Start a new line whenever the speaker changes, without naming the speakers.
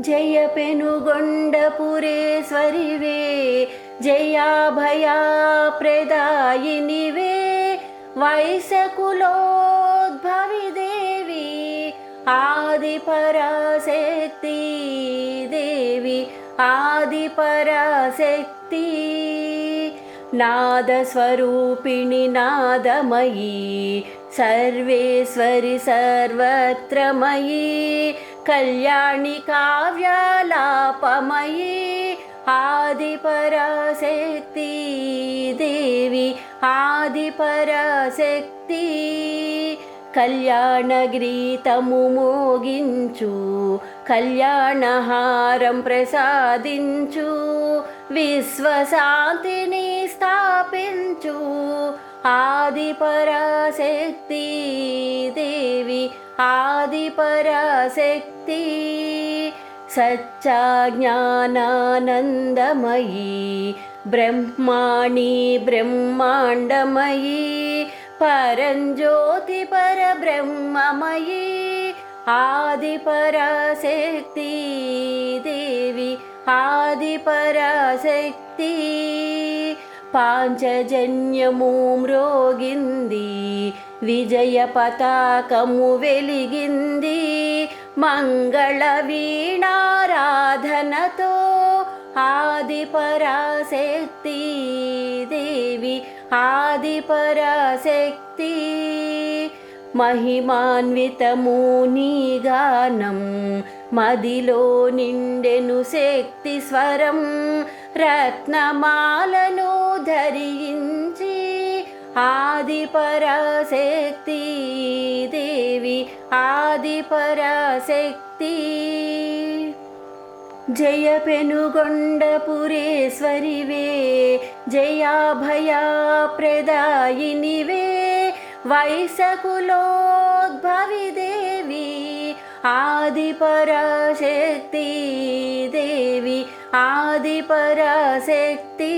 జయ పెనుగొండపురేశ్వరివే జయాభయా ప్రదాయినివే వైశకులోద్భవి దేవి ఆది పరాశక్తి దేవి ఆది పరాశక్తి నాదస్వరూపిణి నాదమయీ సర్వేశ్వరి సర్వత్రమయీ కళ్యాణి కావ్యాలాపమయీ ఆది పరాశక్తి దేవి ఆది పరాశక్తి కళ్యాణగ్రీతము మోగించు కళ్యాణహారం ప్రసాదించు విశ్వశాంతిని స్థా आदिपराशक्ति देवी आदिपराशक्ति सच्चाज्ञानानन्दमयी ब्रह्माणि ब्रह्माण्डमयी परञ्ज्योतिपरब्रह्ममयी आदिपराशक्ति देवी आदिपराशक्ति పాంచజన్యము మ్రోగింది విజయ పతాకము వెలిగింది. మంగళ వీణారాధనతో ఆది పరాశక్తి దేవి ఆది పరాశక్తి మహిమాన్వితము నీ గానం మదిలో నిండెను శక్తి స్వరం. రత్నమాలను ధరించి ఆది పరాశక్తి దేవి ఆది పరాశక్తి జయ పెనుగొండపురేశ్వరివే జయాభయా ప్రదాయినివే. వైశకులోద్భవి దేవి ఆది పరాశక్తి దేవి ఆది పరాశక్తి